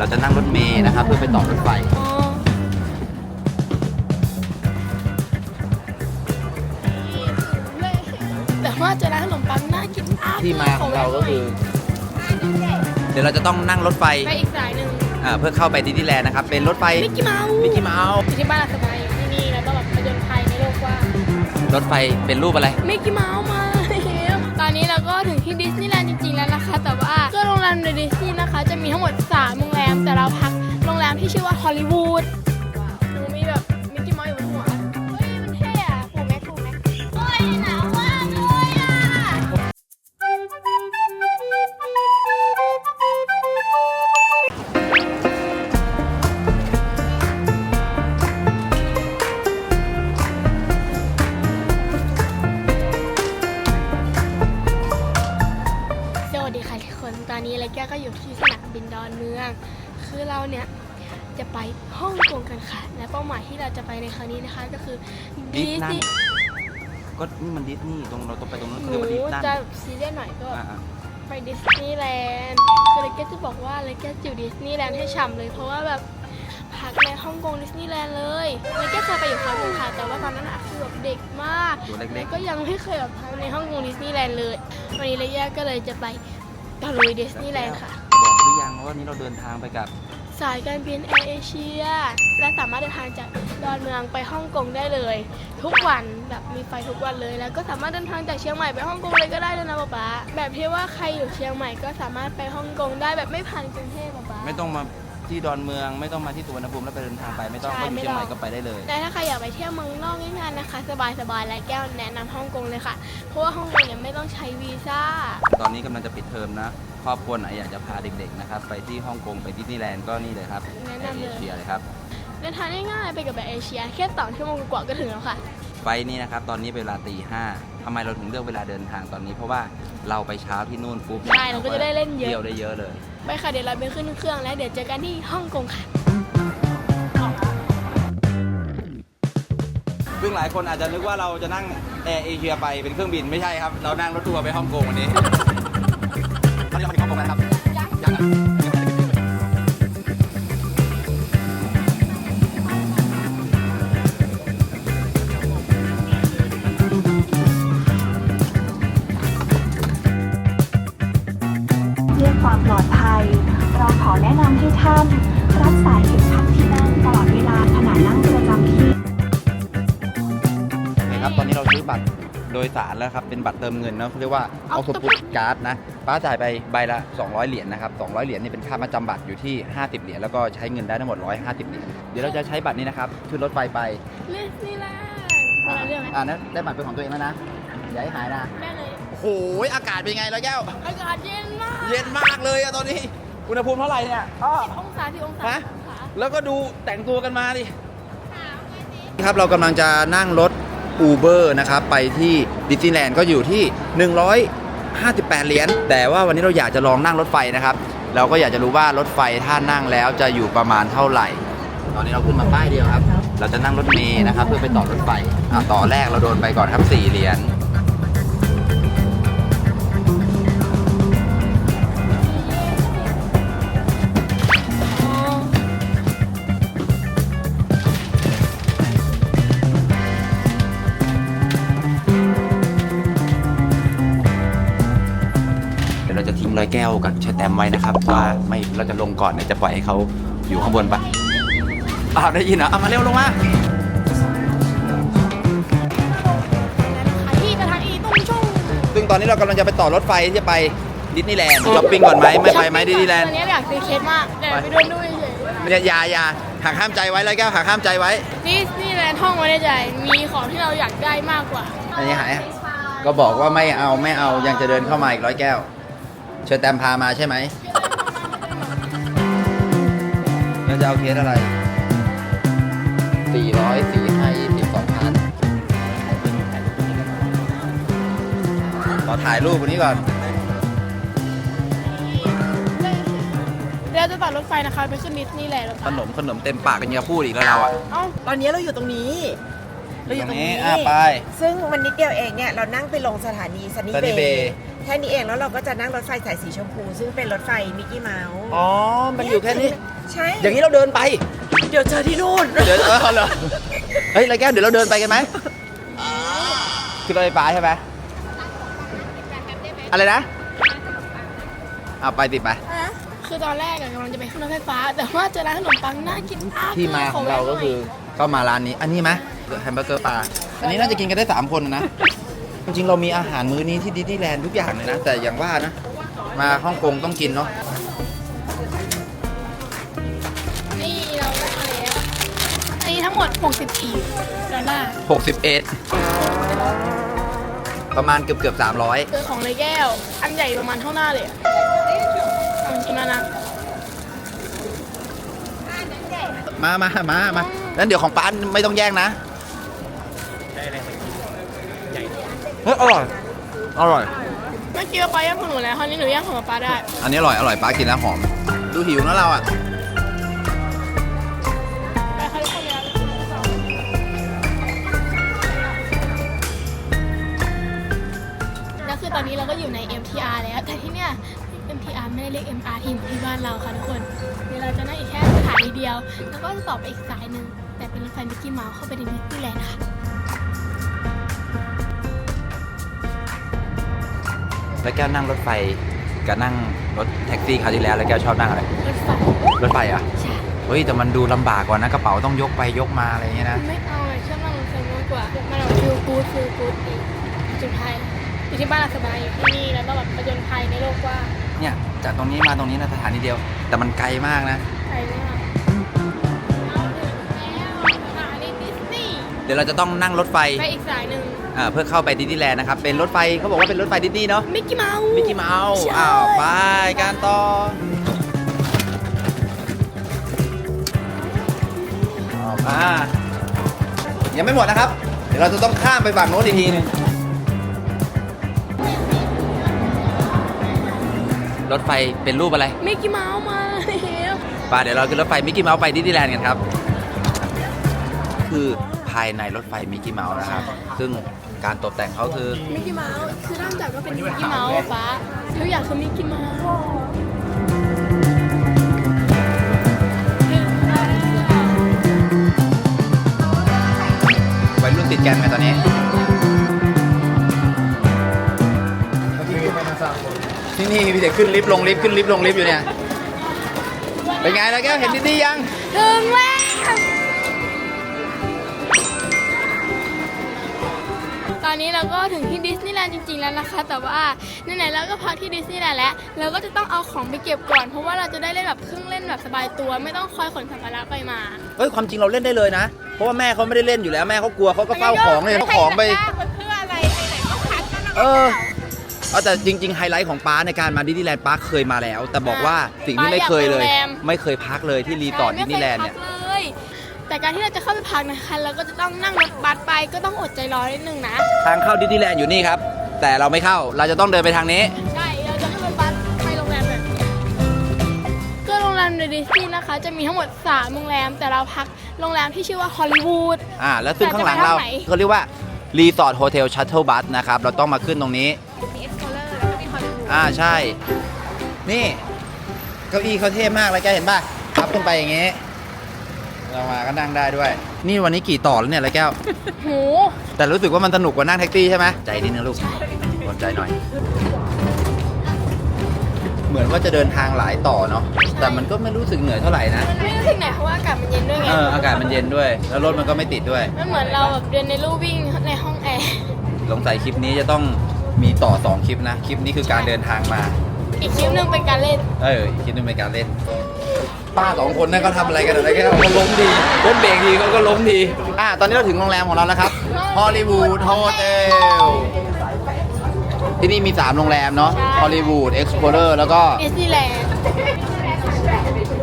เราจะนั่งรถเมล์นะครับ เพื่อไปต่อรถไฟอ๋อแต่ว่าเจอร้านขนมปังน่ากินมากที่มาของเราก็คือ เดี๋ยวเราจะต้องนั่งรถไฟไปอีกสายหนึ่งอ่าเพื่อเข้าไปดิสนีย์แลนด์นะครับ เป็นรถไฟมิกกี้เมาส์มิกกี้เมาส์อยู่ที่บ้านเราสบายอยู่ที่นี่แล้วก็แบบผจญภัยในโลกกว่างรถไฟเป็นรูปอะไรมิกกี้เมาส์มาแล้วตอนนี้เราก็ถึงที่ดิสนีย์แลนด์จริงๆแล้วนะคะ แต่ว่าก็โรงแรมในดิสนีย์นะคะ จะมีทั้งหมด3โรง แต่เราพักโรงแรมที่ชื่อว่าฮอลลีวูดหนูมีแบบมิกกี้เมาส์อยู่บนหัว เฮ้ย มันเท่อะผูแม็กผูแม็กโอ้ยหนาวมากเลยอะสวัสดีค่ะทุกคน ตอนนี้เลยแก้วก็อยู่ที่สนามบินดอนเมือง คือเราเนี่ยจะไปฮ่องกงกันค่ะ และเป้าหมายที่เราจะไปในครั้งนี้นะคะก็คือดิดิสสนีนีย์ย์ก็นี่มันดิสนีย์ตรงเราต้องไปตรงนั้นหเขานูเรียกว่าดิสนีย์จะซีเรียสหน่อยก็ อ่าไปดิสนีย์แลนด์คือเลยแก้วจะบอกว่าเลยแก้วจิ๋วดิสนีย์แลนด์ให้ฉ่ำเลย เพราะว่าแบบพักในฮ่องกงดิสนีย์แลนด์เลยเลยแก้วเคยไปอยู่ครั้งหนึงค่ะ แต่ว่าตอนนั้นอะคือแบบเด็กมากตัวเล็กก็ยังไม่เคยแบบทำในฮ่องกงดิสนีย์แลนด์เลย วันนี้เลยแยกก็เลยจะไปตะลุยดิสนีย์แลนด์ค่ะๆบอก หรือยังว่าวันนี้เราเดินทางไปกับ สายการบินแอร์เอเชียและสามารถเดินทางจากดอนเมืองไปฮ่องกงได้เลย ทุกวันแบบมีไฟทุกวันเลย แล้วก็สามารถเดินทางจากเชียงใหม่ไปฮ่องกงเลยก็ได้เลยนะป๊าป๊าแบบที่ว่าใครอยู่เชียงใหม่ก็สามารถไปฮ่องกงได้แบบไม่ผ่านกรุงเทพป๊าป๊าไม่ต้องมา ที่ดอนเมืองไม่ต้องมาที่สุวรรณภูมิแล้วไปเดินทางไปไม่ต้องใช่ก็อยู่ไม่เชียงใหม่ต้องก็ไปได้เลย แต่ถ้าใครอยากไปเที่ยวเมืองนอกง่ายๆนะคะ สบายๆและแก้วแนะนำฮ่องกงเลยค่ะ เพราะว่าฮ่องกงเนี่ยไม่ต้องใช้วีซ่า ตอนนี้กำลังจะปิดเทอมนะ ครอบครัวไหนอยากจะพาเด็กๆนะครับไปที่ฮ่องกงไปดิสนีย์แลนด์ก็นี่เลยครับแนะนำเลย เอเชียเลยครับ เดินทางง่ายๆไปกับแบบเอเชียแค่สองชั่วโมงกว่าๆก็ถึงแล้วค่ะ ไฟล์นี้นะครับตอนนี้เวลาตีห้าทำไมเราถึงเลือกเวลาเดินทางตอนนี้ เพราะว่าเราไปเช้าที่นู่นปุ๊บใช่เราก็จะได้เล่นเยอะ เที่ยวได้เยอะเลย ไปค่ะเดี๋ยวเราไปขึ้นเครื่องแล้วเดี๋ยวเจอกันที่ฮ่องกงค่ะ ซึ่งหลายคนอาจจะนึกว่าเราจะนั่งแอร์เอเชียไปเป็นเครื่องบินไม่ใช่ครับ เรานั่งรถทัวร์ไปฮ่องกงวันนี้ ตอนนี้เรามาถึงฮ่องกงแล้วนะครับยัง ยสารแล้วครับ เป็นบัตรเติมเงินเนอะเขาเรียกว่าออ t โ p พุ s การ์ดนะ ป้าจ่ายไปใบละ 200 เหรียญนะครับ 200 เหรียญนี่เป็นค่ามาจำบัตรอยู่ที่ 50 เหรียญ แล้วก็ใช้เงินได้ทั้งหมด 150 เหรียญ เดี๋ยวเราจะใช้บัตรนี้นะครับ ขึ้นรถไฟไปเลสนี่แหละคนละเรื่องไหมอ่านะได้บัตรเป็นของตัวเองแล้วนะ อย่าให้หายนะแม่เลย โอ้โห อากาศเป็นไงแล้วแก้ว อากาศเย็นมากเย็นมากเลยอะตอนนี้ อุณหภูมิเท่าไหร่เนี่ยอ้อองศาที่องศาฮะองศาแล้วก็ดูแต่งตัวกันมาดิ ครับเรากำลังจะนั่งรถ Uber นะครับไปที่ดิสนีย์แลนด์ก็อยู่ที่ 158 เหรียญแต่ว่าวันนี้เราอยากจะลองนั่งรถไฟนะครับ เราก็อยากจะรู้ว่ารถไฟถ้านั่งแล้วจะอยู่ประมาณเท่าไหร่ ตอนนี้เราขึ้นมาป้ายเดียวครับ เราจะนั่งรถเมล์นะครับ เพื่อไปต่อรถไฟอะต่อแรกเราโดนไปก่อนครับ 4 เหรียญ แก้วกับเชอร์แตมไว้นะครับว่าไม่เราจะลงก่อนเนี่ยจะปล่อยให้เขาอยู่ข้างบนปะอ้าวได้ยินเหรอเอามาเร็วลงมาแล้วนะคะที่สถานีตุ้งชงซึ่งตอนนี้เรากำลังจะไปต่อรถไฟที่จะไปดิสนีย์แลนด์ช้อปปิ้งก่อนไหมไม่ไปไหมดิสนีย์แลนด์วันนี้อยากซื้อเคสมากแต่ไปเดินดูเฉยไม่ได้อยาอยาหักห้ามใจไว้ร้อยแก้วหักห้ามใจไว้ ๆดิสนีย์แลนด์ท่องไว้ในใจ มีของที่เราอยากได้มากกว่า อันนี้หาย ก็บอกว่าไม่เอาไม่เอายังจะเดินเข้ามาอีกร้อยแก้ว เชอร์แตมพามาใช่ไหมเราจะเอาเคสอะไร สี่ร้อยสี่ห้ายี่สิบสองพันขอถ่ายรูปคนนี้ก่อนเดี๋ยวจะต่อรถไฟนะคะไปขึ้นดิสนีย์แลนด์รถไฟขนมขนมเต็มปากกันอย่าพูดอีกแล้วเราอะเอ้าตอนนี้เราอยู่ตรงนี้ เราอยู่ตรงนี้ อะไปซึ่งวันนิดเดียวเองเนี่ย เรานั่งไปลงสถานีซันนี่ Sunny เบ Bay ย์ แค่นี้เองแล้วเราก็จะนั่งรถไฟสายสีชมพู ซึ่งเป็นรถไฟมิกกี้เมาส์อ๋อ มันอยู่แค่นี้ ใช่อย่างนี้เราเดินไป เดี๋ยวเจอที่นู่นเดี๋ยวเออเหรอเฮ้ยไรแก้วเดี๋ยวเราเดินไปกันไหมคือรถไฟฟ้าใช่ไหมอะไรนะเอาไปติดไป คือตอนแรกอะกำลังจะไปขึ้นรถไฟฟ้า แต่ว่าเจอร้านขนมปังน่ากินมากที่มาของเราก็คือก็มาร้านนี้ อันนี้ไหมแฮมเบอร์เกอร์ปลา อันนี้น่าจะกินกันได้ 3 คนนะ จริงๆเรามีอาหารมื้อนี้ที่ดิสนีย์แลนด์ทุกอย่างเลยนะ แต่อย่างว่านะ มาฮ่องกงต้องกินเนาะนี่เราได้มาแล้วอันนี้ทั้งหมด 64ดอลลาร์61 ประมาณเกือบเกือบๆ300คือของในแก้ว อันใหญ่ประมาณเท่าหน้าเลยอะลองกินแล้วนะ มามามามาแล้วเดี๋ยวของป้านไม่ต้องแย่งนะ เฮ้ยอร่อย อร่อย เมื่อกี้ป้าย่างของหนูแล้วคราวนี้หนูย่างของป้าได้ อันนี้อร่อย อร่อยป้ากินแล้วหอม ดูหิวนะเราอะ ไปค่ะทุกคนเลยแล้วคือตอนนี้เราก็อยู่ใน MTR แล้ว แต่ที่เนี่ย MTR ไม่ได้เรียก MRT เหมือนที่บ้านเราค่ะทุกคน เดี๋ยวเราจะนั่งอีกแค่สถานีเดียว แล้วก็จะต่อไปอีกสายหนึ่ง แต่เป็นรถไฟมิกกี้เมาส์เข้าไปในดิสนีย์แลนด์ค่ะ แล้วแก้วนั่งรถไฟกับนั่งรถแท็กซี่คราวที่แล้วแล้วแก้วชอบนั่งอะไร รถไฟรถไฟเหรอะใช่เฮ้ยแต่มันดูลำบากกว่านะกระเป๋าต้องยกไปยกมาอะไรอย่างเงี้ยนะ ไม่เอาเลยชอบนั่งรถไฟมากกว่ามันแบบฟิลกูดฟิลกูดดีจุดไทยอยู่ที่บ้านเราสบายอยู่ที่นี่แล้วก็แบบประจนภัยในโลกกว่างเนี่ยจากตรงนี้มาตรงนี้นะสถานีเดียว แต่มันไกลมากนะ ไกลมากเอาถึงแล้วสถานีดิสนีย์เดี๋ยวเราจะต้องนั่งรถไฟ ไปอีกสายหนึ่ง อ่าเพื่อเข้าไปดิสนีย์แลนด์นะครับ เป็นรถไฟเขาบอกว่าเป็นรถไฟดิสนีย์เนาะ มิกกี้เมาส์ มิกกี้เมาส์ใช่อ้าว ไปการต่อเอามายังไม่หมดนะครับ เดี๋ยวเราจะต้องข้ามไปฝั่งโน้นอีกทีหนึงรถไฟเป็นรูปอะไรมิกกี้เมาส์มาแล้วป่าเดี๋ยวเราขึ้นรถไฟมิกกี้เมาส์ไปดิสนีย์แลนด์กันครับ คือ ภายในรถไฟมิกกี้เมาส์นะครับ ซึ่งการตกแต่งเขาคือ มิกกี้เมาส์คือเริ่มจากว่าเป็นมิกกี้เมาส์อะฟ้าทุกอย่างคือมิกกี้เมาส์ถึงแล้ววัยรุ่นติดแกนไงตอนนี้ ที่นี่มีแต่ขึ้นลิฟต์ลงลิฟต์ขึ้นลิฟต์ลงลิฟต์อยู่เนี่ย เป็นไงแล้วแก้วเห็นดิสนีย์ยัง ถึงแล้ว ตอนนี้เราก็ถึงที่ดิสนีย์แลนด์จริงๆแล้วนะคะ แต่ว่าไหนๆเราก็พักที่ดิสนีย์แลนด์แล้วเราก็จะต้องเอาของไปเก็บก่อน เพราะว่าเราจะได้เล่นแบบเครื่องเล่นแบบสบายตัว ไม่ต้องคอยขนสัมภาระไปมาเฮ้ยความจริงเราเล่นได้เลยนะ เพราะว่าแม่เขาไม่ได้เล่นอยู่แล้วแม่เขากลัวเขาก็เฝ้าของเลยเขาของไป เพื่ออะไรไปไหนก็พักกันเออ เอาแต่จริงๆไฮไลท์ของป้าในการมาดิสนีย์แลนด์ป้าเคยมาแล้ว แต่บอกว่าสิ่งที่ไม่เคยเลยป้าอยากไปโรงแรมไม่เคยพักเลยที่รีสอร์ทดิสนีย์แลนด์เนี่ยไม่คพักเลย แต่การที่เราจะเข้าไปพักนะคะเราก็จะต้องนั่งรถบัสไปก็ต้องอดใจรอนิดนึงนะ ทางเข้าดิสนีย์แลนด์อยู่นี่ครับ แต่เราไม่เข้าเราจะต้องเดินไปทางนี้ ใช่เราจะขึ้นรถบัสไปโรงแรมเลยก็โรงแรมในดิสนีย์นะคะ จะมีทั้งหมด3โรงแรม แต่เราพักโรงแรมที่ชื่อว่าฮอลลีวูด อ่า แล้วซึ่งข้างหลังเราแต่จะไปทางไหน เขาเรียกว่ารีสอร์ทโฮเทลชัตเทิลบัสนะครับ เราต้องมาขึ้นตรงนี้ มีเอ็กซ์โพเลอร์แล้วก็มีฮอลลีวูดอ่าใช่ นี่ เก้าอี้เขาเท่มากเลยแกเห็นป่ะพับขึ้นไปอย่างงี้ เรามาก็นั่งได้ด้วย นี่วันนี้กี่ต่อแล้วเนี่ยไรแก้วโหแต่รู้สึกว่ามันสนุกกว่านั่งแท็กซี่ใช่ไหมใจนิดนึงลูกกดใจหน่อย เหมือนว่าจะเดินทางหลายต่อเนาะแต่มันก็ไม่รู้สึกเหนื่อยเท่าไหร่นะมันไม่รู้สึกไหนเพราะว่าอากาศมันเย็นด้วยไง เอออากาศมันเย็นด้วย แล้วรถมันก็ไม่ติดด้วย มันเหมือนเราแบบเดินในลู่วิ่งในห้องแอร์ สงสัยคลิปนี้จะต้องมีต่อ2คลิปนะ คลิปนี้คือการเดินทางมา อีกคลิปหนึงเป็นการเล่น เอออีกคลิปนึงเป็นการเล่น ป้าสองคนนั่นเขาทำอะไรกันอะไรกันเขาล้มทีล้มเบรกทีเขาก็ล้มทีอ่าตอนนี้เราถึงโรงแรมของเราแล้วครับฮอลลีวูดโฮเทลที่นี่มี 3 โรงแรมเนาะใช่ฮอลลีวูดเอ็กซ์พลอร์แล้วก็ดิสนีย์แลนด์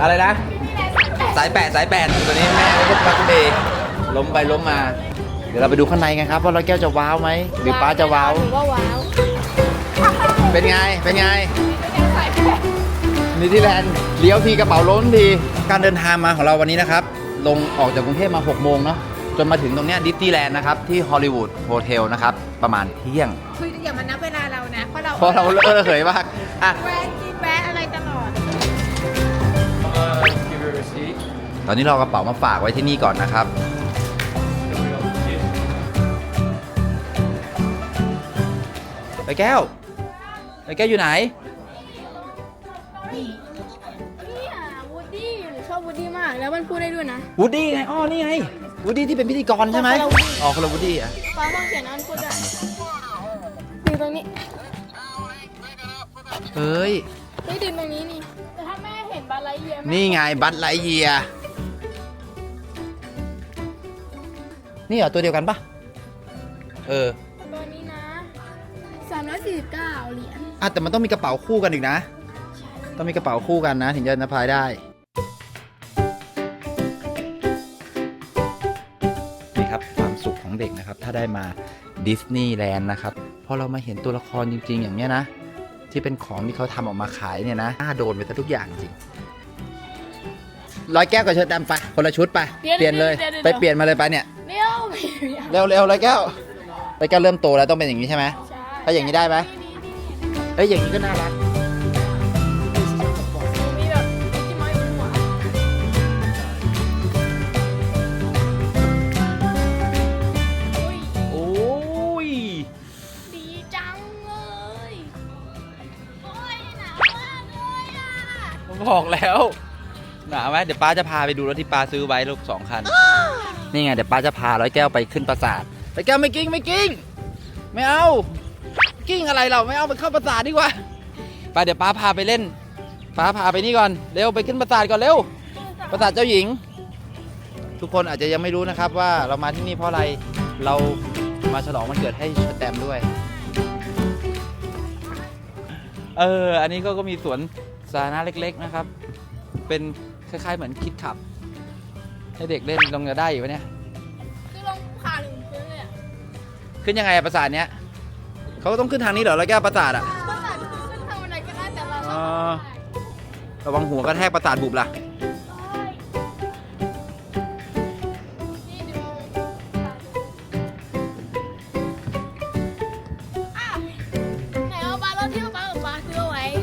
อะไรนะ สายแปดสายแปดตัวนี้แม่ก็พักเดย์ล้มไปล้มมา เดี๋ยวเราไปดูข้างในกันครับ ว่าร้อยแก้วจะว้าวไหม หรือป้าจะว้าว หรือว่าว้าว เป็นไง เป็นไงนิวซีแลนด์เลี้ยวทีกระเป๋าล้นทีการเดินทางมาของเราวันนี้นะครับ ลงออกจากกรุงเทพมา 6 โมงเนาะจนมาถึงตรงเนี้ยดิสนีย์แลนด์นะครับ ที่ฮอลลีวูดโฮเทลนะครับ ประมาณเที่ยง คืออย่ามานับเวลาเรานะ เพราะเราเพราะเราเออเขยมากอะ แวะกินแวะอะไรตลอด ตอนนี้เราเอากระเป๋ามาฝากไว้ที่นี่ก่อนนะครับไปแก้วไปแก้วอยู่ไหน แล้วมันพูดได้ด้วยนะ วูดดี้ไงอ๋อนี่ไงวูดดี้ที่เป็นพิธีกรใช่ไหมคนละ Woody อ๋อคนละวูดดี้อะฟ้าฟังเสียงนั้นพูดได้ดึงตรงนี้เฮ้ย เฮ้ยดึงตรงนี้นี่ แต่ถ้าแม่เห็นบาลายเยียแม่นี่ไงบัตไลเยียนี่เหรอ ตัวเดียวกันปะเออตัวนี้นะ 349 เหรียญ อะแต่มันต้องมีกระเป๋าคู่กันอีกนะ ต้องมีกระเป๋าคู่กันนะ ถึงจะนพายได้าได้มาดิสนีย์แลนด์นะครับพอเรามาเห็นตัวละครจริง ๆ อย่างเนี้ยนะ ที่เป็นของที่เขาทำออกมาขายเนี่ยนะน่าโดนไปซะทุกอย่างจริงร้อยแก้วกับเชิญดำไปคนละชุดไปเปลี่ยนเลยไปเปลี่ยนมาเลยไปเนี่ยเดี๋ยวไม่เอาเร็วเร็วร้อยแก้วร้อยแก้วเริ่มโตแล้วต้องเป็นอย่างนี้ใช่ไหมใช่ถ้าอย่างนี้ได้ไหมเอ้ยอย่างนี้ก็น่ารัก บอกแล้ว หนาวไหมเดี๋ยวป้าจะพาไปดูรถที่ป้าซื้อไว้ลูกสองคัน นี่ไงเดี๋ยวป้าจะพาร้อยแก้วไปขึ้นปราสาทร้อยแก้วไม่กิ้งไม่กิ้ง ไม่เอา กิ้งอะไรเราไม่เอาไปเข้าปราสาทดีกว่าไปเดี๋ยวป้าพาไปเล่น ป้าพาไปนี่ก่อน เร็วไปขึ้นปราสาทก่อนเร็ว ปราสาทเจ้าหญิง ทุกคนอาจจะยังไม่รู้นะครับว่าเรามาที่นี่เพราะอะไร เรามาฉลองวันเกิดให้สแตมด้วย เออ อันนี้ก็ก็มีสวน สาธารณะเล็กๆนะครับ เป็นคล้ายๆเหมือนคิดขับ ให้เด็กเล่นลงจะได้อยู่ปะเนี่ย คือลงขาหนึ่งพื้นเลยอะขึ้นยังไงอะปราสาทเนี้ยเขาก็ต้องขึ้นทางนี้เหรอแล้วแก้วปราสาทอะ ก็ตัดขึ้นทางบันไดก็ได้แต่เราอ๋อระวังหัวกระแทกปราสาทบุบล่ะ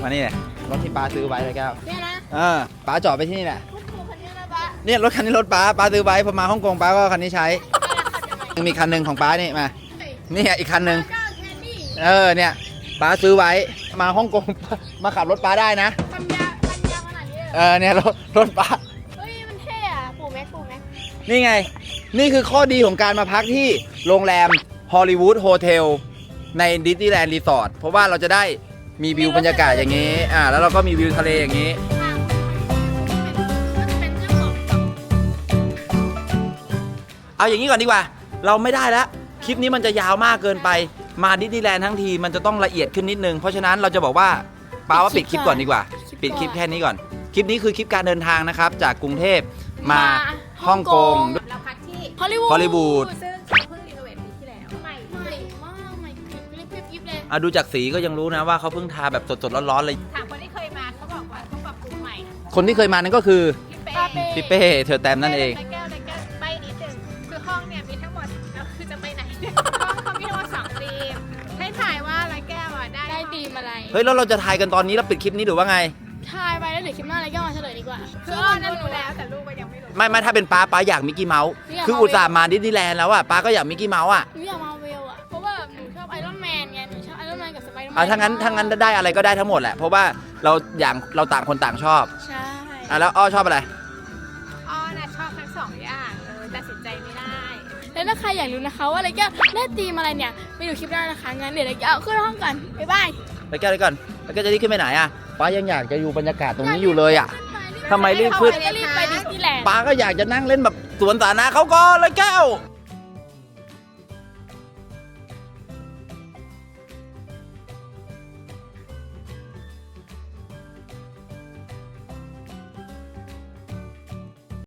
มานี่แหละรถที่ป้าซื้อไว้เลยแก้วเนี่ยนะเออป้าจอดไปที่นี่แหละรถถูกคันนี้นะป้าเนี่ยรถคันนี้รถป้าป้าซื้อไว้พอมาฮ่องกงป้าก็คันนี้ใช้ยังมีคันหนึ่งของป้านี่มานี่อีกคันหนึ่งเจ้าแคนดี้เออเนี่ยป้าซื้อไว้มาฮ่องกงมาขับรถป้าได้นะทำยาทำยาขนาดนี้เลยเหรเอออเนี่ยรถรถป้า เฮ้ย มันเท่อะปู่แม็กปู่แม็กนี่ไง นี่คือข้อดีของการมาพักที่โรงแรมฮอลลีวูดโฮเทลในดิสนีย์แลนด์รีสอร์ทเพราะว่าเราจะได้ มีวิวบรรยากาศอย่างนี้ อ่า แล้วเราก็มีวิวทะเลอย่างนี้ทางมันจะเป็นเจ้าของแบบเอาอย่างนี้ก่อนดีกว่า เราไม่ได้แล้ว คลิปนี้มันจะยาวมากเกินไป มาดิสนีย์แลนด์ทั้งทีมันจะต้องละเอียดขึ้นนิดนึง เพราะฉะนั้นเราจะบอกว่าป้าว่าปิดคลิปก่อนดีกว่า ปิดคลิปแค่นี้ก่อน คลิปนี้คือคลิปการเดินทางนะครับ จากกรุงเทพมาฮ่องกง เราพักที่ฮอลลีวูดฮอลลีวูดซึ่ง อะดูจากสีก็ยังรู้นะว่าเขาเพิ่งทาแบบสดๆร้อนๆเลย ถามคนที่เคยมาเขาบอกว่าเขาปรับปรุงใหม่คนที่เคยมานั่นก็คือพี่เป้ปาเป้พี่เป้เธอแตมนั่นเอง แก้วแก้วใบนิดนึงคือห้องเนี่ยมีทั้งหมดแล้วคือจะไปไหนห้องเขามีทั้งหมดสองธีมให้ถ่ายว่าร้อยแก้วอะได้ได้ดีมอะไรเฮ้ยแล้วเราจะถ่ายกันตอนนี้แล้วปิดคลิปนี้หรือว่าไง ทายไปแล้วเดี๋ยวคลิปหน้าอะไรก็มาเฉลยดีกว่าคืออ้อนั่นรู้แล้วแต่ลูกก็ยังไม่รู้ ไม่ไม่ถ้าเป็นป้าป้าอยากมิกกี้เมาส์อยากคืออุตส่าห์มาดิสนีย์แลนด์แล้วอะป้าก็อยากมิกกี้เมาส์อะหนูอยากมา เดอร์แมนอะถ้างั้นถ้างั้นได้อะไรก็ได้ทั้งหมดแหละ เพราะว่าเราอย่างเราต่างคนต่างชอบใช่อะแล้วอ้อชอบอะไร อ้อน่ะชอบทั้งสองอย่างเออตัดสินใจไม่ได้ แล้วถ้าใครอยากรู้นะคะ ว่าอะไรแก้วได้ตีมอะไรเนี่ยไปดูคลิปหน้านะคะงั้นเดี๋ยวเราจะเอาขึ้นห้องกันบ๊ายบายไปแก้วเลยก่อนแล้วก็จะรีบขึ้นไปไหนอะป้ายังอยากจะอยู่บรรยากาศตรงนี้อยู่เลยอะ ทำไมรีบขึ้นก็รีบไปดิสนีย์แลนด์ป้าก็อยากจะนั่งเล่นแบบสวนสาธารณะเขาก็เลยแก้ว